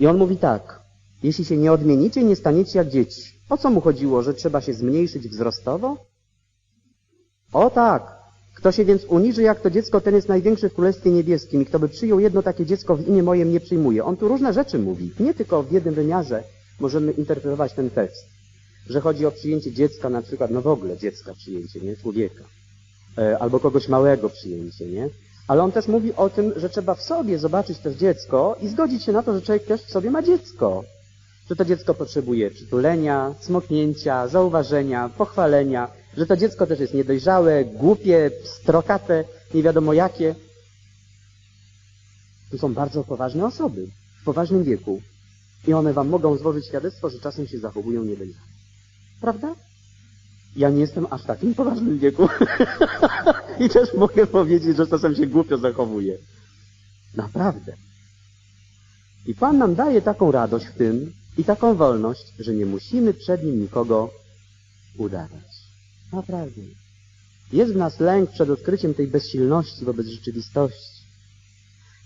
I on mówi tak, jeśli się nie odmienicie, nie staniecie jak dzieci. O co mu chodziło, że trzeba się zmniejszyć wzrostowo? O tak, kto się więc uniży jak to dziecko, ten jest największy w Królestwie Niebieskim i kto by przyjął jedno takie dziecko w imię moje, nie przyjmuje. On tu różne rzeczy mówi. Nie tylko w jednym wymiarze możemy interpretować ten tekst. Że chodzi o przyjęcie dziecka, na przykład, no w ogóle dziecka przyjęcie, nie? Człowieka. E, albo kogoś małego przyjęcie, nie? Ale on też mówi o tym, że trzeba w sobie zobaczyć też dziecko i zgodzić się na to, że człowiek też w sobie ma dziecko. Że to dziecko potrzebuje przytulenia, smoknięcia, zauważenia, pochwalenia, że to dziecko też jest niedojrzałe, głupie, strokate, nie wiadomo jakie. To są bardzo poważne osoby, w poważnym wieku. I one wam mogą złożyć świadectwo, że czasem się zachowują niedojrzale. Prawda? Ja nie jestem aż takim poważnym wieku. I też mogę powiedzieć, że czasem się głupio zachowuję. Naprawdę. I Pan nam daje taką radość w tym i taką wolność, że nie musimy przed Nim nikogo udawać. Naprawdę. Jest w nas lęk przed odkryciem tej bezsilności wobec rzeczywistości.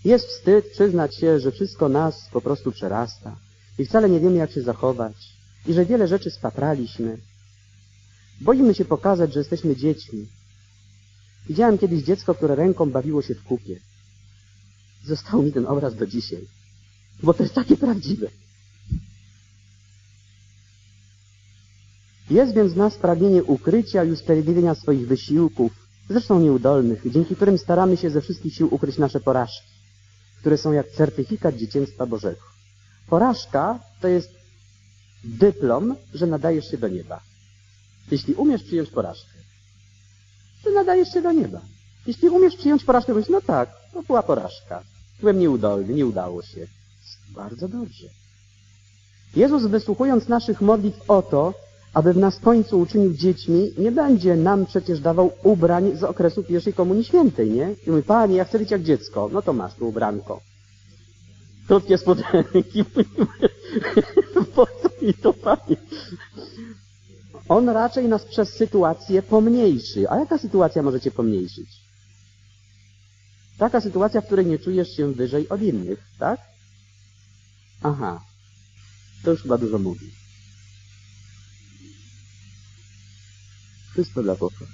Jest wstyd przyznać się, że wszystko nas po prostu przerasta i wcale nie wiemy, jak się zachować i że wiele rzeczy spapraliśmy. Boimy się pokazać, że jesteśmy dziećmi. Widziałem kiedyś dziecko, które ręką bawiło się w kupie. Został mi ten obraz do dzisiaj, bo to jest takie prawdziwe. Jest więc w nas pragnienie ukrycia i usprawiedliwienia swoich wysiłków, zresztą nieudolnych, dzięki którym staramy się ze wszystkich sił ukryć nasze porażki, które są jak certyfikat dzieciństwa Bożego. Porażka to jest dyplom, że nadajesz się do nieba. Jeśli umiesz przyjąć porażkę, to nadajesz się do nieba. Jeśli umiesz przyjąć porażkę, mówisz, no tak, to była porażka. Byłem nieudolny, nie udało się. Bardzo dobrze. Jezus wysłuchując naszych modlitw o to, aby w nas końcu uczynił dziećmi, nie będzie nam przecież dawał ubrań z okresu pierwszej Komunii Świętej, nie? I mówi, Panie, ja chcę być jak dziecko. No to masz tu ubranko. Krótkie spodenki. po co mi to, Panie? On raczej nas przez sytuację pomniejszy. A jaka sytuacja możecie pomniejszyć? Taka sytuacja, w której nie czujesz się wyżej od innych, tak? Aha. To już chyba dużo mówi. Wszystko dla pokoju.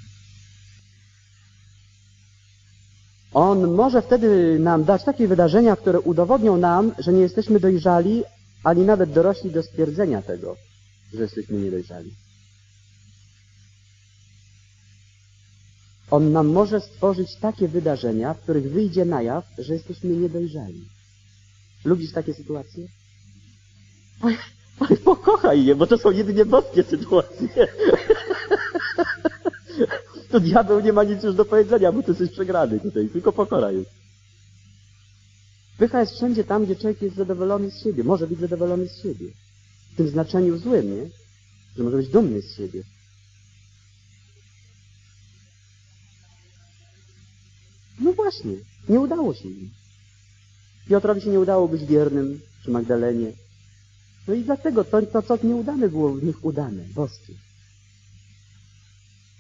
On może wtedy nam dać takie wydarzenia, które udowodnią nam, że nie jesteśmy dojrzali, ani nawet dorośli do stwierdzenia tego, że jesteśmy niedojrzali. On nam może stworzyć takie wydarzenia, w których wyjdzie na jaw, że jesteśmy niedojrzali. Lubisz takie sytuacje? Ale, ale pokochaj je, bo to są jedynie boskie sytuacje. to diabeł nie ma nic już do powiedzenia, bo ty jesteś przegrany tutaj, tylko pokora jest. Pycha jest wszędzie tam, gdzie człowiek jest zadowolony z siebie, może być zadowolony z siebie. W tym znaczeniu złym, nie? Że może być dumny z siebie. No właśnie, nie udało się im. Piotrowi się nie udało być wiernym, czy Magdalenie. No i dlatego to, to co nieudane było w nich udane, boskie.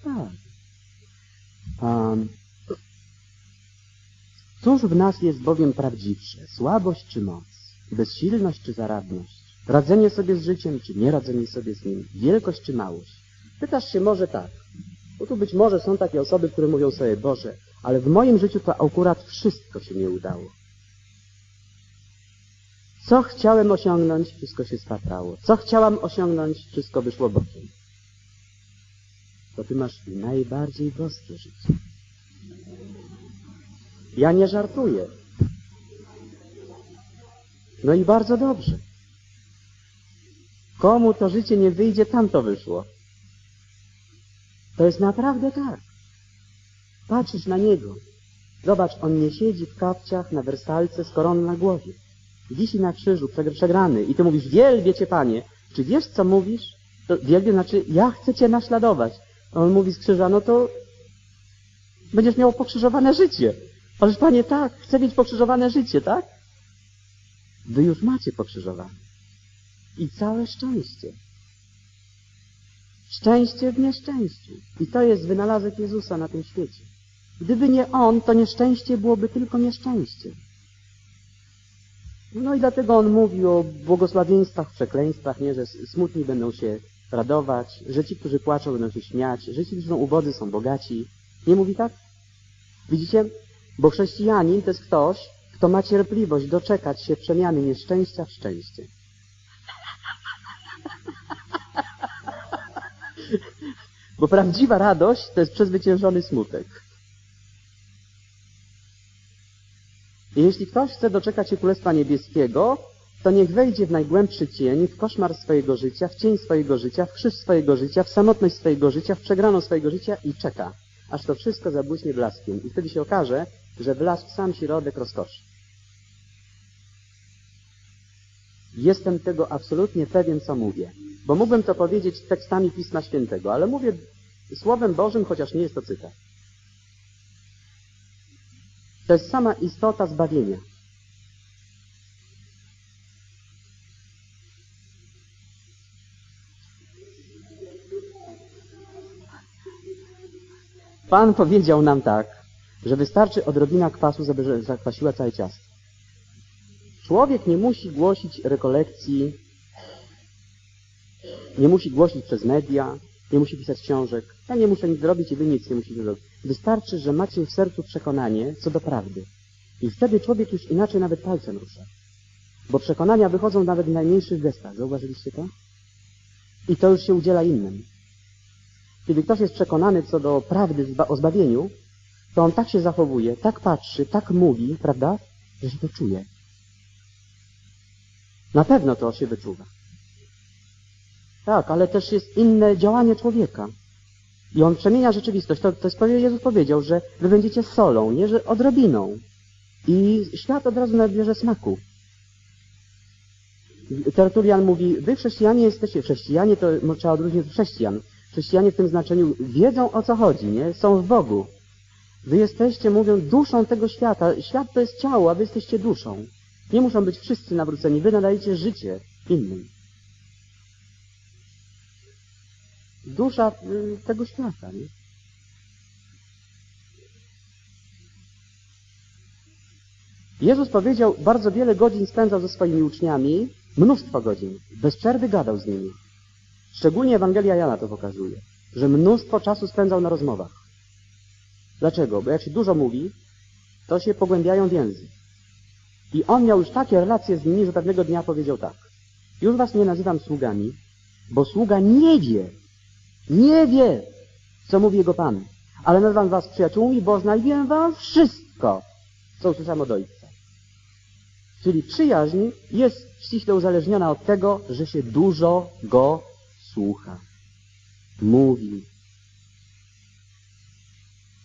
Tak. Um, cóż w nas jest bowiem prawdziwsze? Słabość czy moc? Bezsilność czy zaradność? Radzenie sobie z życiem czy nie radzenie sobie z nim? Wielkość czy małość? Pytasz się może tak. Bo tu być może są takie osoby, które mówią sobie, Boże, ale w moim życiu to akurat wszystko się nie udało. Co chciałem osiągnąć, wszystko się spatrało. Co chciałam osiągnąć, wszystko wyszło bokiem. To ty masz najbardziej boskie życie. Ja nie żartuję. No i bardzo dobrze. Komu to życie nie wyjdzie, tam to wyszło. To jest naprawdę tak. Patrzysz na niego. Zobacz, on nie siedzi w kapciach na wersalce z koroną na głowie. Wisi na krzyżu, przegrany. I ty mówisz, wielbię Cię, Panie. Czy wiesz, co mówisz? To wielbię znaczy, ja chcę Cię naśladować. A on mówi z krzyża, no to będziesz miał pokrzyżowane życie. Ależ Panie, tak, chcę mieć pokrzyżowane życie, tak? Wy już macie pokrzyżowane. I całe szczęście. Szczęście w nieszczęściu. I to jest wynalazek Jezusa na tym świecie. Gdyby nie On, to nieszczęście byłoby tylko nieszczęście. No i dlatego on mówi o błogosławieństwach, przekleństwach, nie, że smutni będą się radować, że ci, którzy płaczą, będą się śmiać, że ci, którzy są ubodzy, są bogaci. Nie mówi tak? Widzicie? Bo chrześcijanin to jest ktoś, kto ma cierpliwość doczekać się przemiany nieszczęścia w szczęście. Bo prawdziwa radość to jest przezwyciężony smutek. I jeśli ktoś chce doczekać się Królestwa Niebieskiego, to niech wejdzie w najgłębszy cień, w koszmar swojego życia, w cień swojego życia, w krzyż swojego życia, w samotność swojego życia, w przegraną swojego życia i czeka, aż to wszystko zabłyśnie blaskiem. I wtedy się okaże, że blasł sam środek rozkoszy. Jestem tego absolutnie pewien, co mówię. Bo mógłbym to powiedzieć tekstami Pisma Świętego, ale mówię Słowem Bożym, chociaż nie jest to cytat. To jest sama istota zbawienia. Pan powiedział nam tak, że wystarczy odrobina kwasu, żeby zakwasiła całe ciasto. Człowiek nie musi głosić rekolekcji, nie musi głosić przez media, nie musi pisać książek. Ja nie muszę nic zrobić i wy nic nie musicie zrobić. Wystarczy, że macie w sercu przekonanie co do prawdy. I wtedy człowiek już inaczej nawet palcem rusza. Bo przekonania wychodzą nawet w najmniejszych gestach. Zauważyliście to? I to już się udziela innym. Kiedy ktoś jest przekonany co do prawdy o zbawieniu, to on tak się zachowuje, tak patrzy, tak mówi, prawda, że się to czuje. Na pewno to się wyczuwa. Tak, ale też jest inne działanie człowieka. I on przemienia rzeczywistość. To, to jest, Jezus powiedział, że wy będziecie solą, nie, że odrobiną. I świat od razu nabierze smaku. Tertulian mówi, wy chrześcijanie jesteście, chrześcijanie to trzeba odróżnić od chrześcijan. Chrześcijanie w tym znaczeniu wiedzą o co chodzi, nie? Są w Bogu. Wy jesteście, mówią, duszą tego świata. Świat to jest ciało, a wy jesteście duszą. Nie muszą być wszyscy nawróceni. Wy nadajecie życie innym. Dusza y, tego świata. Nie? Jezus powiedział, bardzo wiele godzin spędzał ze swoimi uczniami, mnóstwo godzin, bez przerwy gadał z nimi. Szczególnie Ewangelia Jana to pokazuje, że mnóstwo czasu spędzał na rozmowach. Dlaczego? Bo jak się dużo mówi, to się pogłębiają więzy. I on miał już takie relacje z nimi, że pewnego dnia powiedział tak. Już was nie nazywam sługami, bo sługa nie wie, nie wie, co mówi jego Pan. Ale nazywam was przyjaciółmi, bo znajduję wam wszystko, co usłyszałem od Ojca. Czyli przyjaźń jest ściśle uzależniona od tego, że się dużo Go słucha. Mówi.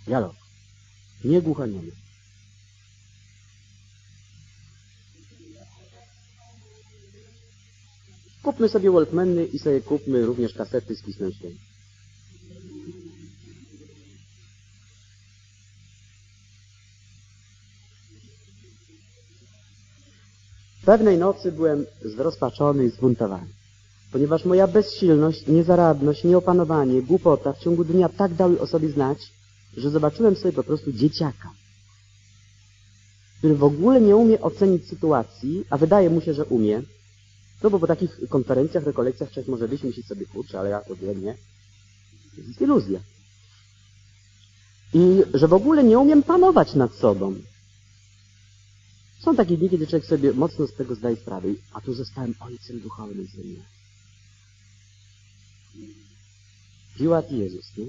Dialog. Nie głuchoniemy. Kupmy sobie Walkmany i sobie kupmy również kasety z Pismem Świętym. Pewnej nocy byłem zrozpaczony i zbuntowany, ponieważ moja bezsilność, niezaradność, nieopanowanie, głupota w ciągu dnia tak dały o sobie znać, że zobaczyłem sobie po prostu dzieciaka, który w ogóle nie umie ocenić sytuacji, a wydaje mu się, że umie, no bo po takich konferencjach, rekolekcjach człowiek może być myśleć sobie, kurczę, ale ja to wiem, nie? To jest iluzja. I że w ogóle nie umiem panować nad sobą. Są takie dni, kiedy człowiek sobie mocno z tego zdaje sprawę, a tu zostałem ojcem duchowym ziemi. Piłat i Jezus, nie?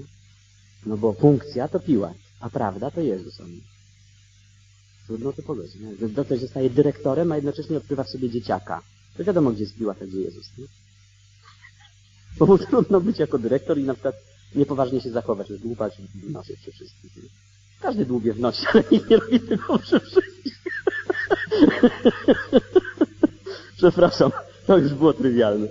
No bo funkcja to Piłat, a prawda to Jezus on. Trudno to pogodzić. Doktor zostaje dyrektorem, a jednocześnie odkrywa w sobie dzieciaka. To wiadomo, gdzie jest Piłat, a gdzie Jezus, nie? Bo mu trudno być jako dyrektor i na przykład niepoważnie się zachować, że dłubać w nosie przy wszystkich. Każdy dłubie w nosie, ale nikt nie robi tego przy wszystkich. Przepraszam, to już było trywialne.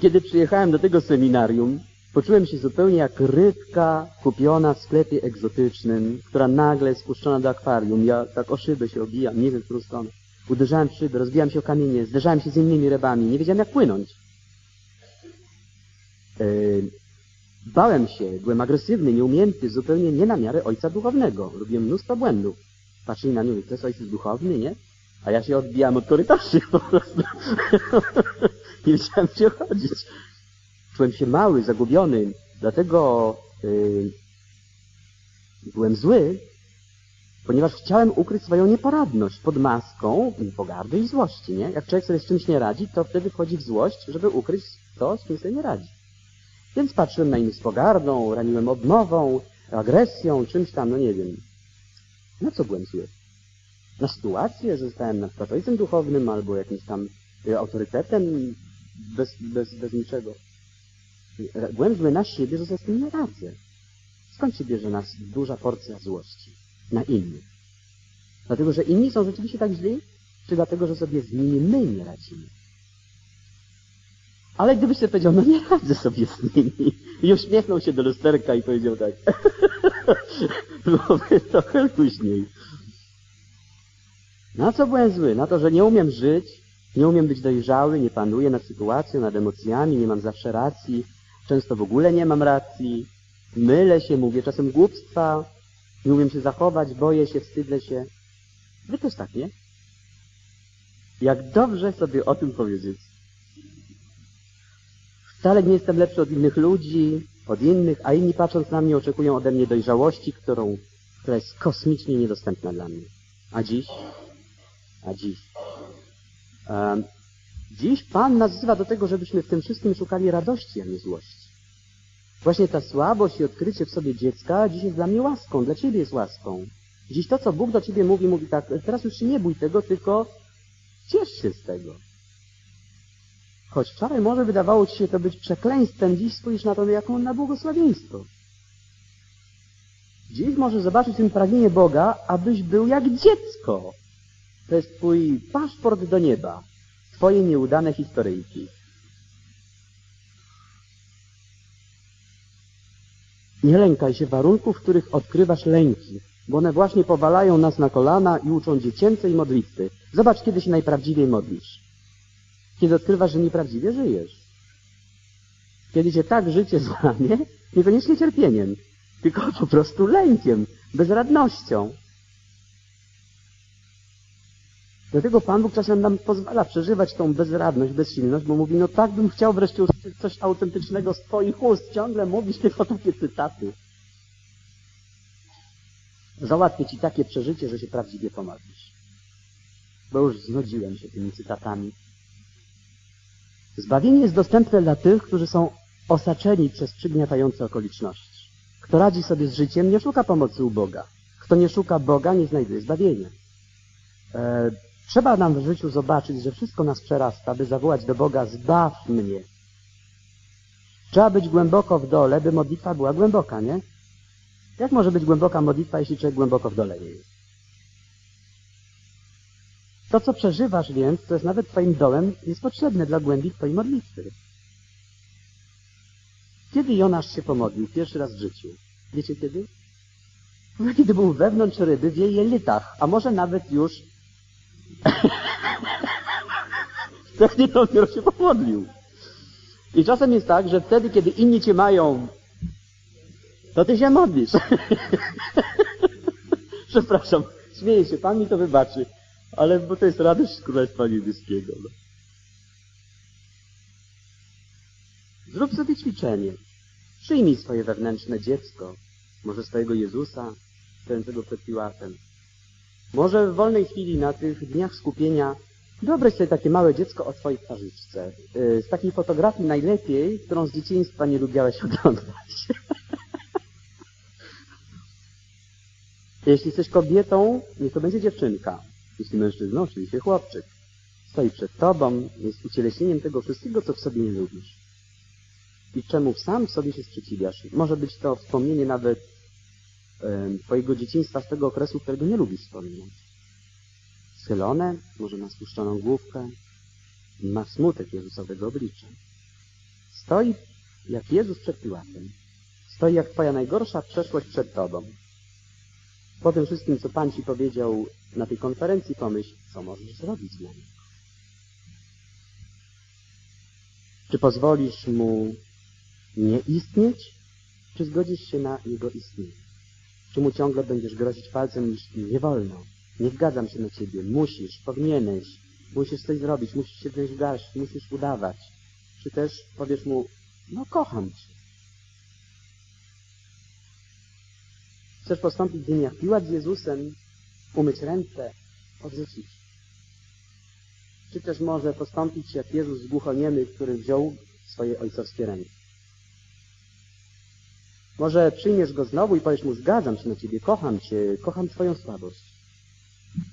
Kiedy przyjechałem do tego seminarium, poczułem się zupełnie jak rybka kupiona w sklepie egzotycznym, która nagle jest spuszczona do akwarium. Ja tak o szybę się obijam, nie wiem w którą stronę. Uderzałem w szybę, rozbijałem się o kamienie, zderzałem się z innymi rybami, nie wiedziałem jak płynąć. Yy, bałem się, byłem agresywny, nieumięty, zupełnie nie na miarę ojca duchownego. Robiłem mnóstwo błędów. Patrzyli na mnie, to jest ojciec duchowny, nie? A ja się odbijałem od korytarzy po prostu. Nie wiedziałem, gdzie chodzić. Czułem się mały, zagubiony, dlatego yy, byłem zły, ponieważ chciałem ukryć swoją nieporadność pod maską pogardy i złości, nie? Jak człowiek sobie z czymś nie radzi, to wtedy wchodzi w złość, żeby ukryć to, z czym sobie nie radzi. Więc patrzyłem na innych z pogardą, raniłem odmową, agresją, czymś tam, no nie wiem. Na co byłem zły? Na sytuację, że zostałem na przykład ojcem duchownym albo jakimś tam y, autorytetem bez, bez, bez niczego. Byłem zły na siebie, że sobie z tym nie radzę. Skąd się bierze nas duża porcja złości na innych? Dlatego, że inni są rzeczywiście tak źli? Czy dlatego, że sobie z nimi my nie radzimy? Ale gdybyś sobie powiedział, no nie radzę sobie z nimi i uśmiechnął się do lusterka i powiedział tak, byłoby trochę później. Na co byłem zły? Na to, że nie umiem żyć, nie umiem być dojrzały, nie panuję nad sytuacją, nad emocjami, nie mam zawsze racji, często w ogóle nie mam racji, mylę się, mówię czasem głupstwa, nie umiem się zachować, boję się, wstydzę się. Wy też tak, nie? Jak dobrze sobie o tym powiedzieć. Wcale nie jestem lepszy od innych ludzi, od innych, a inni patrząc na mnie oczekują ode mnie dojrzałości, którą, która jest kosmicznie niedostępna dla mnie. A dziś? A dziś? Um, dziś Pan nas wzywa do tego, żebyśmy w tym wszystkim szukali radości, a nie złości. Właśnie ta słabość i odkrycie w sobie dziecka dziś jest dla mnie łaską, dla Ciebie jest łaską. Dziś to, co Bóg do Ciebie mówi, mówi tak, teraz już się nie bój tego, tylko ciesz się z tego. Choć wczoraj może wydawało Ci się to być przekleństwem, dziś spójrz na to jako na błogosławieństwo. Dziś możesz zobaczyć tym pragnienie Boga, abyś był jak dziecko. To jest Twój paszport do nieba. Twoje nieudane historyjki. Nie lękaj się warunków, w których odkrywasz lęki, bo one właśnie powalają nas na kolana i uczą dziecięcej modlitwy. Zobacz, kiedy się najprawdziwiej modlisz. Kiedy odkrywasz, że nieprawdziwie żyjesz. Kiedy cię tak życie złamie, niekoniecznie cierpieniem, tylko po prostu lękiem, bezradnością. Dlatego Pan Bóg czasem nam pozwala przeżywać tą bezradność, bezsilność, bo mówi, no tak bym chciał wreszcie usłyszeć coś autentycznego z Twoich ust. Ciągle mówisz tylko takie cytaty. Załatwię Ci takie przeżycie, że się prawdziwie pomodlisz. Bo już znudziłem się tymi cytatami. Zbawienie jest dostępne dla tych, którzy są osaczeni przez przygniatające okoliczności. Kto radzi sobie z życiem, nie szuka pomocy u Boga. Kto nie szuka Boga, nie znajduje zbawienia. E, trzeba nam w życiu zobaczyć, że wszystko nas przerasta, by zawołać do Boga, zbaw mnie. Trzeba być głęboko w dole, by modlitwa była głęboka, nie? Jak może być głęboka modlitwa, jeśli człowiek głęboko w dole nie jest? To, co przeżywasz więc, to jest nawet Twoim dołem, jest potrzebne dla głębi Twojej modlitwy. Kiedy Jonasz się pomodlił pierwszy raz w życiu? Wiecie kiedy? No, kiedy był wewnątrz ryby w jej jelitach, a może nawet już wtedy dopiero się pomodlił. I czasem jest tak, że wtedy, kiedy inni Cię mają, to Ty się modlisz. Przepraszam, śmieję się, Pan mi to wybaczy. Ale bo to jest radość Królestwa Niebieskiego. No. Zrób sobie ćwiczenie. Przyjmij swoje wewnętrzne dziecko, może swojego Jezusa, stojącego przed Piłatem. Może w wolnej chwili na tych dniach skupienia wyobraź sobie takie małe dziecko o twojej twarzyczce. Y, z takiej fotografii najlepiej, którą z dzieciństwa nie lubiałeś oglądać. Jeśli jesteś kobietą, niech to będzie dziewczynka. Jeśli mężczyzną, oczywiście chłopczyk. Stoi przed tobą, jest ucieleśnieniem tego wszystkiego, co w sobie nie lubisz. I czemu sam sobie się sprzeciwiasz. Może być to wspomnienie nawet e, twojego dzieciństwa z tego okresu, którego nie lubisz wspominać. Schylone, może ma spuszczoną główkę, ma smutek Jezusowego oblicza. Stoi jak Jezus przed Piłatem. Stoi jak twoja najgorsza przeszłość przed tobą. Po tym wszystkim, co Pan Ci powiedział na tej konferencji, pomyśl, co możesz zrobić dla niego. Czy pozwolisz mu nie istnieć, czy zgodzisz się na jego istnienie? Czy mu ciągle będziesz grozić palcem, iż nie wolno, Nie zgadzam się na ciebie. Musisz, powinieneś. Musisz coś zrobić, musisz się wziąć garść, musisz udawać. Czy też powiesz mu, no kocham cię. Chcesz postąpić w jak Piłat z Jezusem, umyć ręce, odrzucić. Czy też może postąpić jak Jezus głuchoniemy, który wziął swoje ojcowskie ręce. Może przyjmiesz go znowu i powiesz mu, zgadzam się na ciebie, kocham cię, kocham twoją słabość,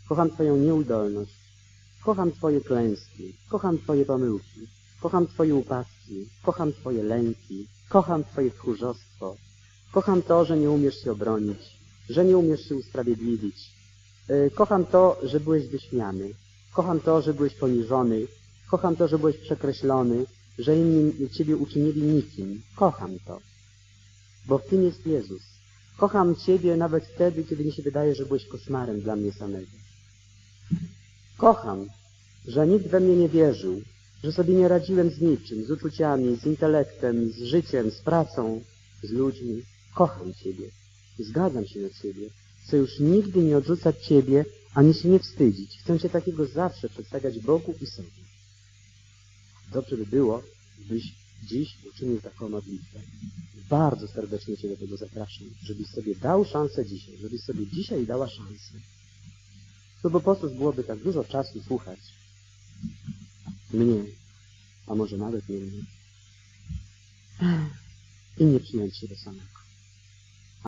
kocham twoją nieudolność, kocham twoje klęski, kocham twoje pomyłki, kocham twoje upadki, kocham twoje lęki, kocham twoje tchórzostwo, kocham to, że nie umiesz się obronić, że nie umiesz się usprawiedliwić, Yy, kocham to, że byłeś wyśmiany, kocham to, że byłeś poniżony, kocham to, że byłeś przekreślony, że inni Ciebie uczynili nikim. Kocham to, bo w tym jest Jezus. Kocham Ciebie nawet wtedy, kiedy mi się wydaje, że byłeś koszmarem dla mnie samego. Kocham, że nikt we mnie nie wierzył, że sobie nie radziłem z niczym, z uczuciami, z intelektem, z życiem, z pracą, z ludźmi. Kocham Ciebie. Zgadzam się na Ciebie. Chcę już nigdy nie odrzucać Ciebie, ani się nie wstydzić. Chcę Cię takiego zawsze przedstawiać Bogu i sobie. Dobrze by było, byś dziś uczynił taką modlitwę. Bardzo serdecznie Cię do tego zapraszam, żebyś sobie dał szansę dzisiaj, żebyś sobie dzisiaj dała szansę. To po prostu byłoby tak dużo czasu słuchać mnie, a może nawet nie mnie, i nie przyjąć się do samego.